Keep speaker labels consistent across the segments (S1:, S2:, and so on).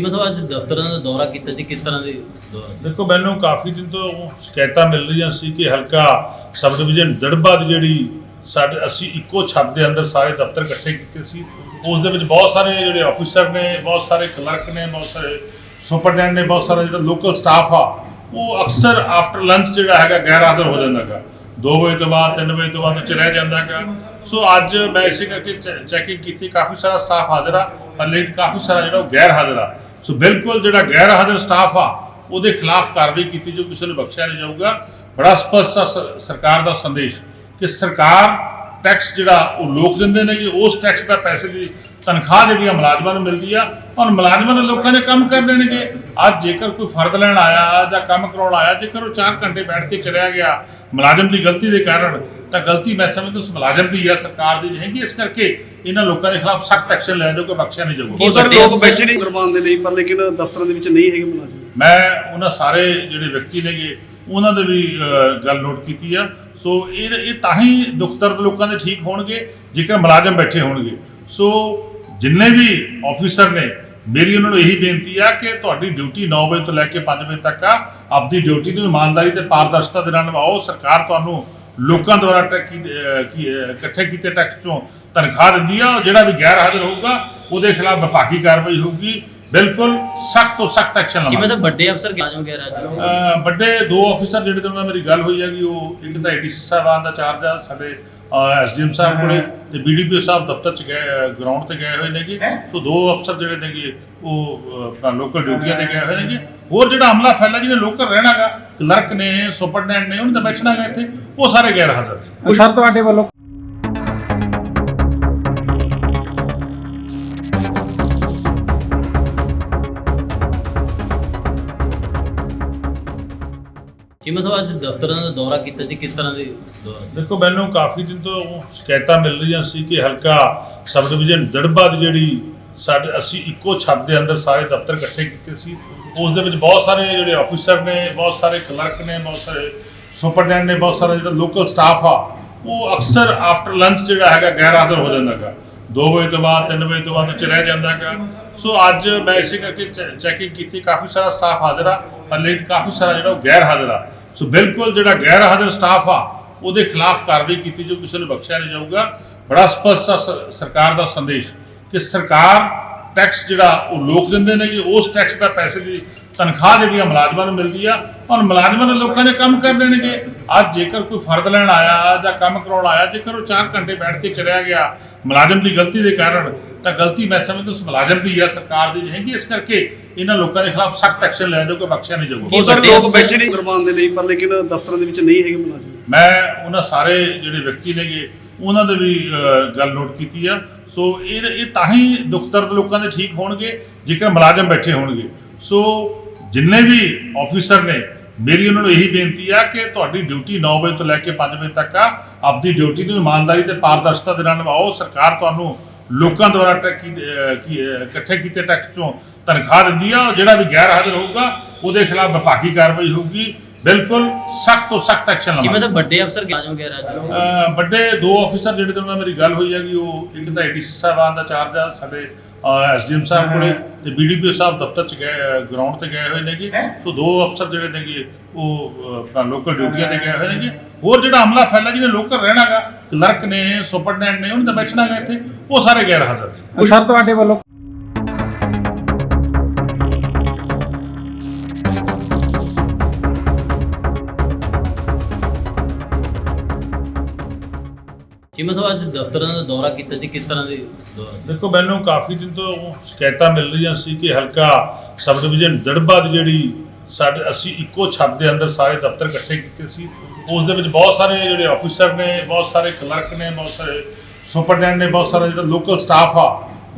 S1: ਜਿਵੇਂ ਤੋਂ ਅੱਜ ਦਫ਼ਤਰਾਂ ਦਾ ਦੌਰਾ ਕੀਤਾ ਜੀ, ਕਿਸ ਤਰ੍ਹਾਂ ਦੇ ਦੌਰਾ?
S2: ਦੇਖੋ, ਮੈਨੂੰ ਕਾਫੀ ਦਿਨ ਤੋਂ ਸ਼ਿਕਾਇਤਾਂ ਮਿਲ ਰਹੀਆਂ ਸੀ ਕਿ ਹਲਕਾ ਸਬ ਡਿਵੀਜ਼ਨ ਦੜਬਾ ਦੀ ਜਿਹੜੀ ਸਾਡੇ, ਅਸੀਂ ਇੱਕੋ ਛੱਤ ਦੇ ਅੰਦਰ ਸਾਰੇ ਦਫ਼ਤਰ ਇਕੱਠੇ ਕੀਤੇ ਸੀ। ਉਸ ਦੇ ਵਿੱਚ ਬਹੁਤ ਸਾਰੇ ਜਿਹੜੇ ਆਫੀਸਰ ਨੇ, ਬਹੁਤ ਸਾਰੇ ਕਲਰਕ ਨੇ, ਬਹੁਤ ਸਾਰੇ ਸੁਪਰਡੈਂਟ ਨੇ, ਬਹੁਤ ਸਾਰਾ ਜਿਹੜਾ ਲੋਕਲ ਸਟਾਫ ਆ, ਉਹ ਅਕਸਰ ਆਫਟਰ ਲੰਚ ਜਿਹੜਾ ਹੈਗਾ ਗੈਰ ਹਾਜ਼ਰ ਹੋ ਜਾਂਦਾ ਹੈਗਾ। 2 ਵਜੇ ਤੋਂ ਬਾਅਦ 3 ਵਜੇ ਤੋਂ ਬਾਅਦ ਉਹ ਚਲਿਆ ਜਾਂਦਾ ਹੈਗਾ। ਸੋ ਅੱਜ ਮੈਂ ਇਸੇ ਕਰਕੇ ਚੈਕਿੰਗ ਕੀਤੀ, ਕਾਫੀ ਸਾਰਾ ਸਟਾਫ ਹਾਜ਼ਰ ਆ, ਪਰ ਲੇਟ ਕਾਫੀ ਸਾਰਾ ਜਿਹੜਾ ਉਹ ਗੈਰ ਹਾਜ਼ਰ ਆ। ਸੋ ਬਿਲਕੁਲ ਜਿਹੜਾ ਗੈਰ ਹਾਜ਼ਰ ਸਟਾਫ ਆ, ਉਹਦੇ ਖਿਲਾਫ ਕਾਰਵਾਈ ਕੀਤੀ ਜੋ ਕਿਸੇ ਨੂੰ ਬਖਸ਼ਿਆ ਨਹੀਂ ਜਾਊਗਾ। ਬੜਾ ਸਪਸ਼ਟ ਆ ਸਰਕਾਰ ਦਾ ਸੰਦੇਸ਼ ਕਿ ਸਰਕਾਰ ਟੈਕਸ ਜਿਹੜਾ ਉਹ ਲੋਕ ਦਿੰਦੇ ਨੇ ਕਿ ਉਸ ਟੈਕਸ ਦਾ ਪੈਸੇ ਦੀ ਤਨਖਾਹ ਜਿਹੜੀ ਆ ਮੁਲਾਜ਼ਮਾਂ ਨੂੰ ਮਿਲਦੀ ਆ, ਔਰ ਮੁਲਾਜ਼ਮਾਂ ਨੇ ਲੋਕਾਂ ਦੇ ਕੰਮ ਕਰ ਦੇਣਗੇ ਅੱਜ ਜੇਕਰ ਕੋਈ ਫਰਦ ਲੈਣ ਆਇਆ ਜਾਂ ਕੰਮ ਕਰਾਉਣ ਆਇਆ, ਜੇਕਰ ਉਹ 4 ਘੰਟੇ ਬੈਠ ਕੇ ਚਲਿਆ ਗਿਆ ਮੁਲਾਜ਼ਮ ਦੀ ਗਲਤੀ ਦੇ ਕਾਰਨ, ਤਾਂ ਗਲਤੀ ਮੈਂ ਸਮਝਦਾ ਉਸ ਮੁਲਾਜ਼ਮ ਦੀ ਆ, ਸਰਕਾਰ ਦੀ ਨਹੀਂ ਹੈਗੀ ਇਸ ਕਰਕੇ ਇਹਨਾਂ ਲੋਕਾਂ ਦੇ ਖਿਲਾਫ ਸਖਤ ਐਕਸ਼ਨ ਲੈਣ ਜੋ ਕਿ ਬਖਸ਼ਿਆ ਨਹੀਂ ਜਾਊਗਾ।
S3: ਉਹ ਸਰ ਲੋਕ ਬੈਠੇ ਨਹੀਂ ਕਰਵਾਉਣ ਦੇ ਲਈ ਪਰ ਲੇਕਿਨ ਦਫ਼ਤਰਾਂ ਦੇ ਵਿੱਚ ਨਹੀਂ ਹੈਗੇ ਮੁਲਾਜ਼ਮ।
S2: ਮੈਂ ਉਹਨਾਂ ਸਾਰੇ ਜਿਹੜੇ ਵਿਅਕਤੀ ਨੇਗੇ ਉਹਨਾਂ ਦੇ ਵੀ ਗੱਲ ਨੋਟ ਕੀਤੀ ਆ। ਸੋ ਇਹ ਇਹ ਤਾਂ ਹੀ ਦੁੱਖ ਦਰਦ ਲੋਕਾਂ ਦੇ ਠੀਕ ਹੋਣਗੇ ਜੇਕਰ ਮੁਲਾਜ਼ਮ ਬੈਠੇ ਹੋਣਗੇ। ਸੋ ਜਿੰਨੇ ਵੀ ਆਫੀਸਰ ਨੇ ਮੇਰੀ ਉਹਨਾਂ ਨੂੰ ਇਹੀ ਬੇਨਤੀ ਆ ਕਿ ਤੁਹਾਡੀ ਡਿਊਟੀ 9 ਵਜੇ ਤੋਂ ਲੈ ਕੇ 5 ਵਜੇ ਤੱਕ ਆ। ਆਪਦੀ ਡਿਊਟੀ ਨੂੰ ਇਮਾਨਦਾਰੀ ਤੇ ਪਾਰਦਰਸ਼ਤਾ ਦੇ ਨਾਲ ਨਿਭਾਓ। ਸਰਕਾਰ ਤੁਹਾਨੂੰ ਲੋਕਾਂ ਦੁਆਰਾ ਟੈਕ ਕੀ- ਅਹ, ਕੀ, ਅਹ, ਇਕੱਠੇ ਕੀਤੇ ਟੈਕਸ ਚੋਂ ਤਨਖਾਹ ਦਿੰਦੀ ਆ ਜਿਹੜਾ ਵੀ ਗੈਰ ਹਾਜ਼ਰ ਹੋਊਗਾ ਉਹਦੇ ਖਿਲਾਫ ਵਿਭਾਗੀ ਕਾਰਵਾਈ ਹੋਊਗੀ। ਬਿਲਕੁਲ ਸਖਤ ਤੋਂ ਸਖਤ ਐਕਸ਼ਨ ਲਵਾਂਗੇ।
S1: ਤਾਂ ਵੱਡੇ ਅਫਸਰ ਵਗੈਰਾ ਜੀ
S2: ਅਹ ਵੱਡੇ ਦੋ ਆਫੀਸਰ ਜਿਹੜੇ ਤੋਂ ਮੇਰੀ ਗੱਲ ਹੋਈ ਹੈਗੀ ਉਹ ਇੱਕ ਤਾਂ ਏਡੀਸੀ ਸਾਹਿਬਾਨ ਦਾ ਚਾਰਜ ਆ ਸਾਡੇ ਐਸਡੀਐਮ ਸਾਹਿਬ ਕੋਲੇ ਤੇ ਬੀਡੀਪੀਓ ਸਾਹਿਬ ਦਫ਼ਤਰ ਚ ਗਏ ਗਰਾਊਂਡ ਤੇ ਗਏ ਹੋਏ ਨੇਗੇ। ਸੋ ਦੋ ਅਫਸਰ ਜਿਹੜੇ ਨੇਗੇ ਉਹ ਆਪਣਾ ਲੋਕਲ ਡਿਊਟੀਆਂ ਤੇ ਗਏ ਹੋਏ ਨੇਗੇ। ਹੋਰ ਜਿਹੜਾ ਹਮਲਾ ਫੈਲਾ ਜਿਹਨੇ ਲੋਕਲ ਰਹਿਣਾਗਾ ਕਲਰਕ ਨੇ ਸੁਪਰਡੈਂਟ ਨੇ ਉਹਨੇ ਤਾਂ ਬੈਠਣਾਗਾ ਇੱਥੇ। ਉਹ ਸਾਰੇ ਗੈਰ ਹਾਜ਼ਰ ਨੇ।
S4: ਸਰ ਤੁਹਾਡੇ ਵੱਲੋਂ
S1: ਜਿਵੇਂ ਤੋਂ ਅੱਜ ਦਫ਼ਤਰਾਂ ਦਾ ਦੌਰਾ ਕੀਤਾ ਜੀ, ਕਿਸ ਤਰ੍ਹਾਂ ਦੇ ਦੌਰਾ?
S2: ਦੇਖੋ, ਮੈਨੂੰ ਕਾਫੀ ਦਿਨ ਤੋਂ ਸ਼ਿਕਾਇਤਾਂ ਮਿਲ ਰਹੀਆਂ ਸੀ ਕਿ ਹਲਕਾ ਸਬ ਡਿਵੀਜ਼ਨ ਦੜਬਾ ਦੀ ਜਿਹੜੀ ਸਾਡੇ, ਅਸੀਂ ਇੱਕੋ ਛੱਤ ਦੇ ਅੰਦਰ ਸਾਰੇ ਦਫ਼ਤਰ ਇਕੱਠੇ ਕੀਤੇ ਸੀ। ਉਸ ਦੇ ਵਿੱਚ ਬਹੁਤ ਸਾਰੇ ਜਿਹੜੇ ਆਫੀਸਰ ਨੇ, ਬਹੁਤ ਸਾਰੇ ਕਲਰਕ ਨੇ, ਬਹੁਤ ਸਾਰੇ ਸੁਪਰਡੈਂਟ ਨੇ, ਬਹੁਤ ਸਾਰਾ ਜਿਹੜਾ ਲੋਕਲ ਸਟਾਫ ਆ, ਉਹ ਅਕਸਰ ਆਫਟਰ ਲੰਚ ਜਿਹੜਾ ਹੈਗਾ ਗੈਰ ਹਾਜ਼ਰ ਹੋ ਜਾਂਦਾ ਹੈਗਾ। 2 ਵਜੇ ਤੋਂ ਬਾਅਦ 3 ਵਜੇ ਤੋਂ ਬਾਅਦ ਉਹ ਰਹਿ ਜਾਂਦਾ ਹੈਗਾ। ਸੋ ਅੱਜ ਮੈਂ ਇਸੇ ਕਰਕੇ ਚੈਕਿੰਗ ਕੀਤੀ, ਕਾਫੀ ਸਾਰਾ ਸਟਾਫ ਹਾਜ਼ਰ ਆ, ਪਰ ਲੇਕਿਨ ਕਾਫੀ ਸਾਰਾ ਜਿਹੜਾ ਉਹ ਗੈਰ ਹਾਜ਼ਰ ਆ। ਸੋ ਬਿਲਕੁਲ ਜਿਹੜਾ ਗੈਰ ਹਾਜ਼ਰ ਸਟਾਫ ਆ, ਉਹਦੇ ਖਿਲਾਫ ਕਾਰਵਾਈ ਕੀਤੀ ਜੋ ਕਿਸੇ ਨੂੰ ਬਖਸ਼ਿਆ ਨਹੀਂ ਜਾਊਗਾ। ਬੜਾ ਸਪਸ਼ਟ ਆ ਸਰਕਾਰ ਦਾ ਸੰਦੇਸ਼ ਕਿ ਸਰਕਾਰ ਟੈਕਸ ਜਿਹੜਾ ਉਹ ਲੋਕ ਦਿੰਦੇ ਨੇ ਕਿ ਉਸ ਟੈਕਸ ਦਾ ਪੈਸੇ ਦੀ ਤਨਖਾਹ ਜਿਹੜੀ ਆ ਮੁਲਾਜ਼ਮਾਂ ਨੂੰ ਮਿਲਦੀ ਆ ਔਰ ਮੁਲਾਜ਼ਮਾਂ ਨੇ ਲੋਕਾਂ ਦੇ ਕੰਮ ਕਰ ਦੇਣਗੇ। ਅੱਜ ਜੇਕਰ ਕੋਈ ਫਰਦ ਲੈਣ ਆਇਆ ਜਾਂ ਕੰਮ ਕਰਾਉਣ ਆਇਆ ਜੇਕਰ ਉਹ 4 ਘੰਟੇ ਬੈਠ ਕੇ ਚਲਿਆ ਗਿਆ ਮੁਲਾਜ਼ਮ ਦੀ ਗਲਤੀ ਦੇ ਕਾਰਨ ਤਾਂ ਗਲਤੀ ਮੈਂ ਸਮਝਦਾ ਉਸ ਮੁਲਾਜ਼ਮ ਦੀ ਆ ਸਰਕਾਰ ਦੀ ਨਹੀਂ ਹੈਗੀ। ਇਸ ਕਰਕੇ ਇਹਨਾਂ ਲੋਕਾਂ ਦੇ ਖਿਲਾਫ ਸਖਤ ਐਕਸ਼ਨ ਲੈਣ ਜੋ ਕਿ ਬਖਸ਼ਿਆ ਨਹੀਂ ਜਾਊਗਾ।
S3: ਉਹ ਸਰ ਲੋਕ ਬੈਠੇ ਨਹੀਂ ਕਰਵਾਉਣ ਦੇ ਲਈ ਪਰ ਲੇਕਿਨ ਦਫ਼ਤਰਾਂ ਦੇ ਵਿੱਚ ਨਹੀਂ ਹੈਗੇ ਮੁਲਾਜ਼ਮ।
S2: ਮੈਂ ਉਹਨਾਂ ਸਾਰੇ ਜਿਹੜੇ ਵਿਅਕਤੀ ਨੇਗੇ ਉਹਨਾਂ ਦੇ ਵੀ ਗੱਲ ਨੋਟ ਕੀਤੀ ਆ। ਸੋ ਇਹ ਇਹ ਤਾਂ ਹੀ ਦੁੱਖ ਦਰਦ ਲੋਕਾਂ ਦੇ ਠੀਕ ਹੋਣਗੇ ਜੇਕਰ ਮੁਲਾਜ਼ਮ ਬੈਠੇ ਹੋਣਗੇ। ਸੋ ਜਿੰਨੇ ਵੀ ਆਫੀਸਰ ਨੇ ਮੇਰੀ ਉਹਨਾਂ ਨੂੰ ਇਹੀ ਬੇਨਤੀ ਆ ਕਿ ਤੁਹਾਡੀ ਡਿਊਟੀ 9 ਵਜੇ ਤੋਂ ਲੈ ਕੇ 5 ਵਜੇ ਤੱਕ ਆ ਆਪਦੀ ਡਿਊਟੀ ਨੂੰ ਇਮਾਨਦਾਰੀ ਤੇ ਪਾਰਦਰਸ਼ਤਾ ਦੇ ਨਾਲ ਨਿਭਾਓ। ਸਰਕਾਰ ਤੁਹਾਨੂੰ ਲੋਕਾਂ ਦੁਆਰਾ ਇਕੱਠੇ ਕੀਤੇ ਟੈਕਸ ਚੋਂ ਤਨਖਾਹ ਦਿੰਦੀ ਆ ਜਿਹੜਾ ਵੀ ਗੈਰ ਹਾਜ਼ਰ ਹੋਊਗਾ ਉਹਦੇ ਖਿਲਾਫ ਵਿਭਾਗੀ ਕਾਰਵਾਈ ਹੋਊਗੀ। ਬਿਲਕੁਲ ਸਖਤ ਤੋਂ ਸਖਤ ਐਕਸ਼ਨ ਲਵਾਂਗੇ।
S1: ਜਿਵੇਂ ਤਾਂ ਵੱਡੇ ਅਫਸਰ ਗਿਆਨ ਵਗੈਰਾ ਜੀ
S2: ਅਹ ਵੱਡੇ ਦੋ ਆਫੀਸਰ ਜਿਹੜੇ ਤੋਂ ਮੇਰੀ ਗੱਲ ਹੋਈ ਹੈਗੀ ਉਹ ਇੱਕ ਤਾਂ ਏਡੀਸੀ ਸਾਹਿਬਾਨ ਦਾ ਚਾਰਜ ਆ ਸਾਡੇ ਐਸਡੀਐਮ ਸਾਹਿਬ ਕੋਲੇ ਤੇ ਬੀਡੀਪੀਓ ਸਾਹਿਬ ਦਫ਼ਤਰ ਚ ਗਏ ਗਰਾਊਂਡ ਤੇ ਗਏ ਹੋਏ ਨੇਗੇ। ਸੋ ਦੋ ਅਫਸਰ ਜਿਹੜੇ ਨੇਗੇ ਉਹ ਆਪਣਾ ਲੋਕਲ ਡਿਊਟੀਆਂ ਤੇ ਗਏ ਹੋਏ ਨੇਗੇ। ਹੋਰ ਜਿਹੜਾ ਹਮਲਾ ਫੈਲਾ ਜਿਹਨੇ ਲੋਕਲ ਰਹਿਣਾਗਾ ਕਲਰਕ ਨੇ ਸੁਪਰਡੈਂਟ ਨੇ ਉਹਨੇ ਤਾਂ ਬੈਠਣਾਗਾ ਇੱਥੇ। ਉਹ ਸਾਰੇ ਗੈਰ ਹਾਜ਼ਰ ਨੇ।
S4: ਸਰ ਤੁਹਾਡੇ ਵੱਲੋਂ
S1: ਜਿਵੇਂ ਤੋਂ ਅੱਜ ਦਫ਼ਤਰਾਂ ਦਾ ਦੌਰਾ ਕੀਤਾ ਜੀ? ਕਿਸ ਤਰ੍ਹਾਂ ਦੇ ਦੌਰਾ?
S2: ਦੇਖੋ, ਮੈਨੂੰ ਕਾਫੀ ਦਿਨ ਤੋਂ ਸ਼ਿਕਾਇਤਾਂ ਮਿਲ ਰਹੀਆਂ ਸੀ ਕਿ ਹਲਕਾ ਸਬ ਡਿਵੀਜ਼ਨ ਦੜਬਾ ਦੀ ਜਿਹੜੀ ਸਾਡੇ, ਅਸੀਂ ਇੱਕੋ ਛੱਤ ਦੇ ਅੰਦਰ ਸਾਰੇ ਦਫ਼ਤਰ ਇਕੱਠੇ ਕੀਤੇ ਸੀ। ਉਸ ਦੇ ਵਿੱਚ ਬਹੁਤ ਸਾਰੇ ਜਿਹੜੇ ਆਫੀਸਰ ਨੇ, ਬਹੁਤ ਸਾਰੇ ਕਲਰਕ ਨੇ, ਬਹੁਤ ਸਾਰੇ ਸੁਪਰਡੈਂਟ ਨੇ, ਬਹੁਤ ਸਾਰਾ ਜਿਹੜਾ ਲੋਕਲ ਸਟਾਫ ਆ,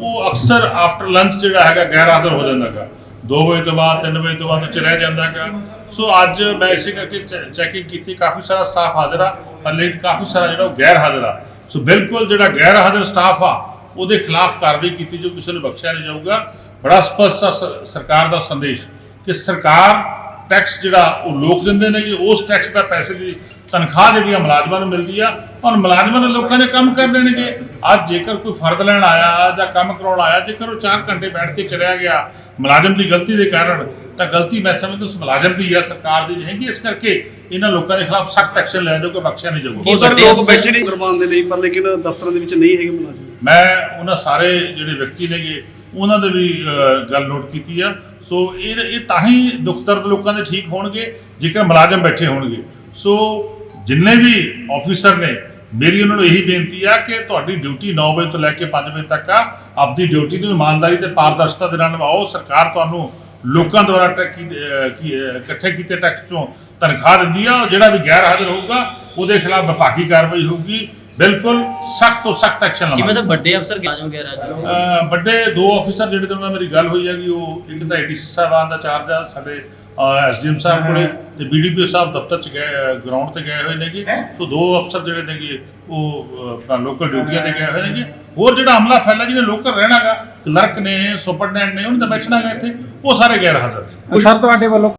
S2: ਉਹ ਅਕਸਰ ਆਫਟਰ ਲੰਚ ਜਿਹੜਾ ਹੈਗਾ ਗੈਰ ਹਾਜ਼ਰ ਹੋ ਜਾਂਦਾ ਹੈਗਾ। 2 ਵਜੇ ਤੋਂ ਬਾਅਦ 3 ਵਜੇ ਤੋਂ ਬਾਅਦ ਉਹ ਚਲਿਆ ਜਾਂਦਾ ਹੈਗਾ। ਸੋ ਅੱਜ ਮੈਂ ਇਸੇ ਕਰਕੇ ਚੈਕਿੰਗ ਕੀਤੀ, ਕਾਫੀ ਸਾਰਾ ਸਟਾਫ ਹਾਜ਼ਰ ਆ, ਪਰ ਲੇਕਿਨ ਕਾਫੀ ਸਾਰਾ ਜਿਹੜਾ ਉਹ ਗੈਰ ਹਾਜ਼ਰ ਆ। ਸੋ ਬਿਲਕੁਲ ਜਿਹੜਾ ਗੈਰ ਹਾਜ਼ਰ ਸਟਾਫ ਆ, ਉਹਦੇ ਖਿਲਾਫ ਕਾਰਵਾਈ ਕੀਤੀ ਜੋ ਕਿਸੇ ਨੂੰ ਬਖਸ਼ਿਆ ਨਹੀਂ ਜਾਊਗਾ। ਬੜਾ ਸਪਸ਼ਟ ਆ ਸਰਕਾਰ ਦਾ ਸੰਦੇਸ਼ ਕਿ ਸਰਕਾਰ ਟੈਕਸ ਜਿਹੜਾ ਉਹ ਲੋਕ ਦਿੰਦੇ ਨੇ ਕਿ ਉਸ ਟੈਕਸ ਦਾ ਪੈਸੇ ਦੀ ਤਨਖਾਹ ਜਿਹੜੀ ਆ ਮੁਲਾਜ਼ਮਾਂ ਨੂੰ ਮਿਲਦੀ ਆ ਔਰ ਮੁਲਾਜ਼ਮਾਂ ਨੇ ਲੋਕਾਂ ਦੇ ਕੰਮ ਕਰ ਦੇਣਗੇ ਅੱਜ ਜੇਕਰ ਕੋਈ ਫਰਦ ਲੈਣ ਆਇਆ ਜਾਂ ਕੰਮ ਕਰਾਉਣ ਆਇਆ, ਜੇਕਰ ਉਹ 4 ਘੰਟੇ ਬੈਠ ਕੇ ਚਲਿਆ ਗਿਆ ਮੁਲਾਜ਼ਮ ਦੀ ਗਲਤੀ ਦੇ ਕਾਰਨ ਤਾਂ ਗਲਤੀ ਮੈਂ ਸਮਝਦਾ ਉਸ ਮੁਲਾਜ਼ਮ ਦੀ ਜਾਂ ਸਰਕਾਰ ਦੀ ਨਹੀਂ ਹੈਗੀ ਇਸ ਕਰਕੇ ਇਹਨਾਂ ਲੋਕਾਂ ਦੇ ਖਿਲਾਫ ਸਖਤ ਐਕਸ਼ਨ ਲੈਣ ਜੋ ਕਿ ਬਖਸ਼ਿਆ ਨਹੀਂ ਜਾਊਗਾ।
S3: ਬਹੁਤ ਸਾਰੇ ਲੋਕ ਬੈਠੇ ਨੇ ਕਰਵਾਉਣ ਦੇ ਲਈ ਪਰ ਲੇਕਿਨ ਦਫ਼ਤਰਾਂ ਦੇ ਵਿੱਚ ਨਹੀਂ ਹੈਗੇ ਮੁਲਾਜ਼ਮ।
S2: ਮੈਂ ਉਹਨਾਂ ਸਾਰੇ ਜਿਹੜੇ ਵਿਅਕਤੀ ਨੇਗੇ ਉਹਨਾਂ ਦੇ ਵੀ ਗੱਲ ਨੋਟ ਕੀਤੀ ਆ। ਸੋ ਇਹ ਇਹ ਤਾਂ ਹੀ ਦੁੱਖ ਦਰਦ ਲੋਕਾਂ ਦੇ ਠੀਕ ਹੋਣਗੇ ਜੇਕਰ ਮੁਲਾਜ਼ਮ ਬੈਠੇ ਹੋਣਗੇ। ਸੋ ਜਿੰਨੇ ਵੀ ਆਫੀਸਰ ਨੇ ਮੇਰੀ ਉਹਨਾਂ ਨੂੰ ਇਹੀ ਬੇਨਤੀ ਆ ਕਿ ਤੁਹਾਡੀ ਡਿਊਟੀ 9 ਵਜੇ ਤੋਂ ਲੈ ਕੇ 5 ਵਜੇ ਤੱਕ ਆ ਆਪਦੀ ਡਿਊਟੀ ਨੂੰ ਇਮਾਨਦਾਰੀ ਤੇ ਪਾਰਦਰਸ਼ਤਾ ਦੇ ਨਾਲ ਨਿਭਾਓ। ਸਰਕਾਰ ਤੁਹਾਨੂੰ ਲੋਕਾਂ ਦੁਆਰਾ ਟੈਕੀ ਇਕੱਠੇ ਕੀਤੇ ਟੈਕਸ ਚੋਂ ਤਨਖਾਹ ਦਿੰਦੀ ਆ ਜਿਹੜਾ ਵੀ ਗੈਰ ਹਾਜ਼ਰ ਹੋਊਗਾ ਉਹਦੇ ਖਿਲਾਫ ਵਿਭਾਗੀ ਕਾਰਵਾਈ ਹੋਊਗੀ। ਬਿਲਕੁਲ ਸਖਤ ਤੋਂ ਸਖਤ ਐਕਸ਼ਨ ਲਵਾਂਗੇ।
S1: ਤਾਂ ਵੱਡੇ ਅਫਸਰ ਮੁਲਾਜ਼ਮ ਵਗੈਰਾ ਜੀ
S2: ਅਹ ਵੱਡੇ ਦੋ ਆਫੀਸਰ ਜਿਹੜੇ ਤੋਂ ਨਾਲ ਮੇਰੀ ਗੱਲ ਹੋਈ ਹੈਗੀ ਉਹ ਇੱਕ ਤਾਂ ਏਡੀਸੀ ਸਾਹਿਬਾਨ ਦਾ ਚਾਰਜ ਆ ਸਾਡੇ ਐਸਡੀਐਮ ਸਾਹਿਬ ਕੋਲੇ ਤੇ ਬੀਡੀਪੀਓ ਸਾਹਿਬ ਦਫ਼ਤਰ ਚ ਗਏ ਗਰਾਊਂਡ ਤੇ ਗਏ ਹੋਏ ਨੇਗੇ। ਸੋ ਦੋ ਅਫਸਰ ਜਿਹੜੇ ਨੇਗੇ ਉਹ ਆਪਣਾ ਲੋਕਲ ਡਿਊਟੀਆਂ ਤੇ ਗਏ ਹੋਏ ਨੇਗੇ। ਹੋਰ ਜਿਹੜਾ ਹਮਲਾ ਫੈਲਾ ਜਿਹਨੇ ਲੋਕਲ ਰਹਿਣਾਗਾ ਕਲਰਕ ਨੇ ਸੁਪਰਡੈਂਟ ਨੇ ਉਹਨੇ ਤਾਂ ਬੈਠਣਾਗਾ ਇੱਥੇ। ਉਹ ਸਾਰੇ ਗੈਰ ਹਾਜ਼ਰ ਨੇ।
S4: ਸਰ ਤੁਹਾਡੇ ਵੱਲੋਂ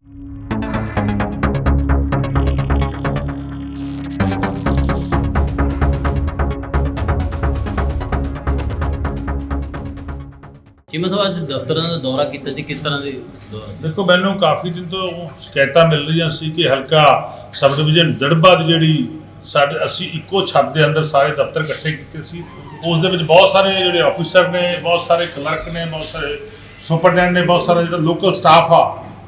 S1: ਜਿਵੇਂ ਤੋਂ ਅੱਜ ਦਫ਼ਤਰਾਂ ਦਾ ਦੌਰਾ ਕੀਤਾ ਜੀ? ਕਿਸ ਤਰ੍ਹਾਂ ਦੇ ਦੌਰਾ?
S2: ਦੇਖੋ, ਮੈਨੂੰ ਕਾਫੀ ਦਿਨ ਤੋਂ ਸ਼ਿਕਾਇਤਾਂ ਮਿਲ ਰਹੀਆਂ ਸੀ ਕਿ ਹਲਕਾ ਸਬ ਡਿਵੀਜ਼ਨ ਦੜਬਾ ਦੀ ਜਿਹੜੀ ਸਾਡੇ, ਅਸੀਂ ਇੱਕੋ ਛੱਤ ਦੇ ਅੰਦਰ ਸਾਰੇ ਦਫ਼ਤਰ ਇਕੱਠੇ ਕੀਤੇ ਸੀ। ਉਸ ਦੇ ਵਿੱਚ ਬਹੁਤ ਸਾਰੇ ਜਿਹੜੇ ਆਫੀਸਰ ਨੇ, ਬਹੁਤ ਸਾਰੇ ਕਲਰਕ ਨੇ, ਬਹੁਤ ਸਾਰੇ ਸੁਪਰਡੈਂਟ ਨੇ, ਬਹੁਤ ਸਾਰਾ ਜਿਹੜਾ ਲੋਕਲ ਸਟਾਫ ਆ,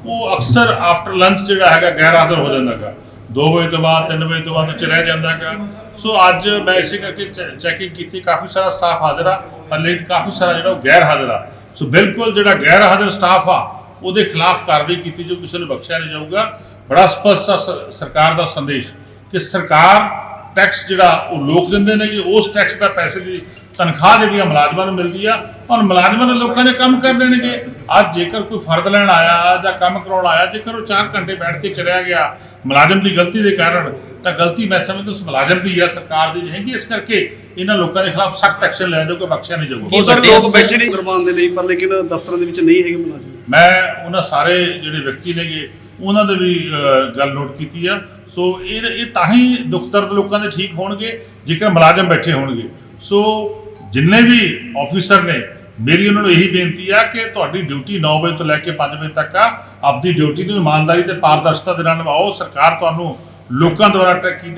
S2: ਉਹ ਅਕਸਰ ਆਫਟਰ ਲੰਚ ਜਿਹੜਾ ਹੈਗਾ ਗੈਰ ਹਾਜ਼ਰ ਹੋ ਜਾਂਦਾਗਾ 2 ਵਜੇ ਤੋਂ ਬਾਅਦ 3 ਵਜੇ ਤੋਂ ਬਾਅਦ ਉਹ ਚ ਰਹਿ ਜਾਂਦਾਗਾ ਸੋ ਅੱਜ ਮੈਂ ਇਸੇ ਕਰਕੇ ਚੈਕਿੰਗ ਕੀਤੀ, ਕਾਫੀ ਸਾਰਾ ਸਟਾਫ ਹਾਜ਼ਰ ਆ, ਪਰ ਲੇਕਿਨ ਕਾਫੀ ਸਾਰਾ ਜਿਹੜਾ ਉਹ ਗੈਰ ਹਾਜ਼ਰ ਆ। ਸੋ ਬਿਲਕੁਲ ਜਿਹੜਾ ਗੈਰ ਹਾਜ਼ਰ ਸਟਾਫ ਆ, ਉਹਦੇ ਖਿਲਾਫ ਕਾਰਵਾਈ ਕੀਤੀ ਜੋ ਕਿਸੇ ਨੂੰ ਬਖਸ਼ਿਆ ਨਹੀਂ ਜਾਊਗਾ। ਬੜਾ ਸਪਸ਼ਟ ਆ ਸਰਕਾਰ ਦਾ ਸੰਦੇਸ਼ ਕਿ ਸਰਕਾਰ ਟੈਕਸ ਜਿਹੜਾ ਉਹ ਲੋਕ ਦਿੰਦੇ ਨੇ ਕਿ ਉਸ ਟੈਕਸ ਦਾ ਪੈਸੇ ਦੀ ਤਨਖਾਹ ਜਿਹੜੀ ਆ ਮੁਲਾਜ਼ਮਾਂ ਨੂੰ ਮਿਲਦੀ ਆ ਔਰ ਮੁਲਾਜ਼ਮਾਂ ਨੇ ਲੋਕਾਂ ਦੇ ਕੰਮ ਕਰਨੇ ਨੇਗੇ ਅੱਜ ਜੇਕਰ ਕੋਈ ਫਰਦ ਲੈਣ ਆਇਆ ਜਾਂ ਕੰਮ ਕਰਾਉਣ ਆਇਆ ਜੇਕਰ ਉਹ 4 ਘੰਟੇ ਬੈਠ ਕੇ ਚਲਿਆ ਗਿਆ ਮੁਲਾਜ਼ਮ ਦੀ ਗਲਤੀ ਦੇ ਕਾਰਨ ਤਾਂ ਗਲਤੀ ਮੈਂ ਸਮਝਦਾ ਉਸ ਮੁਲਾਜ਼ਮ ਦੀ ਜਾਂ ਸਰਕਾਰ ਦੀ ਨਹੀਂ ਹੈਗੀ। ਇਸ ਕਰਕੇ ਇਹਨਾਂ ਲੋਕਾਂ ਦੇ ਖਿਲਾਫ ਸਖਤ ਐਕਸ਼ਨ ਲੈਣ ਜੋ ਕਿ ਬਖਸ਼ਿਆ ਨਹੀਂ ਜਾਊਗਾ।
S3: ਬਹੁਤ ਸਾਰੇ ਲੋਕ ਬੈਠੇ ਨੇ ਕਰਵਾਉਣ ਦੇ ਲਈ ਪਰ ਲੇਕਿਨ ਦਫ਼ਤਰਾਂ ਦੇ ਵਿੱਚ ਨਹੀਂ ਹੈਗੇ ਮੁਲਾਜ਼ਮ।
S2: ਮੈਂ ਉਹਨਾਂ ਸਾਰੇ ਜਿਹੜੇ ਵਿਅਕਤੀ ਨੇਗੇ ਉਹਨਾਂ ਦੇ ਵੀ ਗੱਲ ਨੋਟ ਕੀਤੀ ਆ। ਸੋ ਇਹ ਇਹ ਤਾਂ ਹੀ ਦੁੱਖ ਦਰਦ ਲੋਕਾਂ ਦੇ ਠੀਕ ਹੋਣਗੇ ਜੇਕਰ ਮੁਲਾਜ਼ਮ ਬੈਠੇ ਹੋਣਗੇ। ਸੋ ਜਿੰਨੇ ਵੀ ਆਫੀਸਰ ਨੇ ਮੇਰੀ ਉਹਨਾਂ ਨੂੰ ਇਹੀ ਬੇਨਤੀ ਆ ਕਿ ਤੁਹਾਡੀ ਡਿਊਟੀ 9 ਵਜੇ ਤੋਂ ਲੈ ਕੇ 5 ਵਜੇ ਤੱਕ ਆ ਆਪਦੀ ਡਿਊਟੀ ਨੂੰ ਇਮਾਨਦਾਰੀ ਤੇ ਪਾਰਦਰਸ਼ਤਾ ਦੇ ਨਾਲ ਨਿਭਾਓ। ਸਰਕਾਰ ਤੁਹਾਨੂੰ ਲੋਕਾਂ ਦੁਆਰਾ ਟੈਕੀ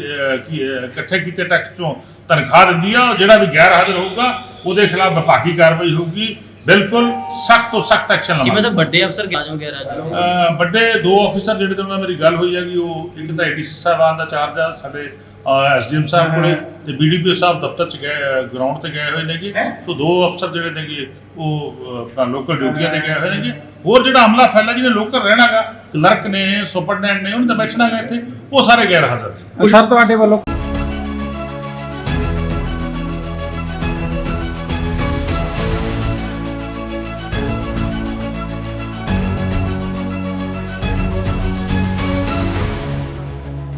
S2: ਇਕੱਠੇ ਕੀਤੇ ਟੈਕਸ ਚੋਂ ਤਨਖਾਹ ਦਿੰਦੀ ਆ ਜਿਹੜਾ ਵੀ ਗੈਰ ਹਾਜ਼ਰ ਹੋਊਗਾ ਉਹਦੇ ਖਿਲਾਫ ਵਿਭਾਗੀ ਕਾਰਵਾਈ ਹੋਊਗੀ। ਬਿਲਕੁਲ ਸਖਤ ਤੋਂ ਸਖਤ ਐਕਸ਼ਨ ਲਵਾਂਗੇ।
S1: ਤਾਂ ਵੱਡੇ ਅਫਸਰ ਮੁਲਾਜ਼ਮ ਵਗੈਰਾ
S2: ਵੱਡੇ ਦੋ ਆਫੀਸਰ ਜਿਹੜੇ ਤੋਂ ਨਾਲ ਮੇਰੀ ਗੱਲ ਹੋਈ ਹੈਗੀ ਉਹ ਇੱਕ ਤਾਂ ਏਡੀਸੀ ਸਾਹਿਬਾਨ ਦਾ ਚਾਰਜ ਆ ਸਾਡੇ ਐਸਡੀਐਮ ਸਾਹਿਬ ਕੋਲੇ ਤੇ ਬੀਡੀਪੀਓ ਸਾਹਿਬ ਦਫ਼ਤਰ ਚ ਗਏ ਗਰਾਊਂਡ ਤੇ ਗਏ ਹੋਏ ਨੇਗੇ। ਸੋ ਦੋ ਅਫਸਰ ਜਿਹੜੇ ਨੇਗੇ ਉਹ ਆਪਣਾ ਲੋਕਲ ਡਿਊਟੀਆਂ ਤੇ ਗਏ ਹੋਏ ਨੇਗੇ। ਹੋਰ ਜਿਹੜਾ ਹਮਲਾ ਫੈਲਾ ਜਿਹਨੇ ਲੋਕਲ ਰਹਿਣਾਗਾ ਕਲਰਕ ਨੇ ਸੁਪਰਡੈਂਟ ਨੇ ਉਹਨੇ ਤਾਂ ਬੈਠਣਾਗਾ ਇੱਥੇ। ਉਹ ਸਾਰੇ ਗੈਰ ਹਾਜ਼ਰ ਨੇ।
S4: ਸਰ ਤੁਹਾਡੇ ਵੱਲੋਂ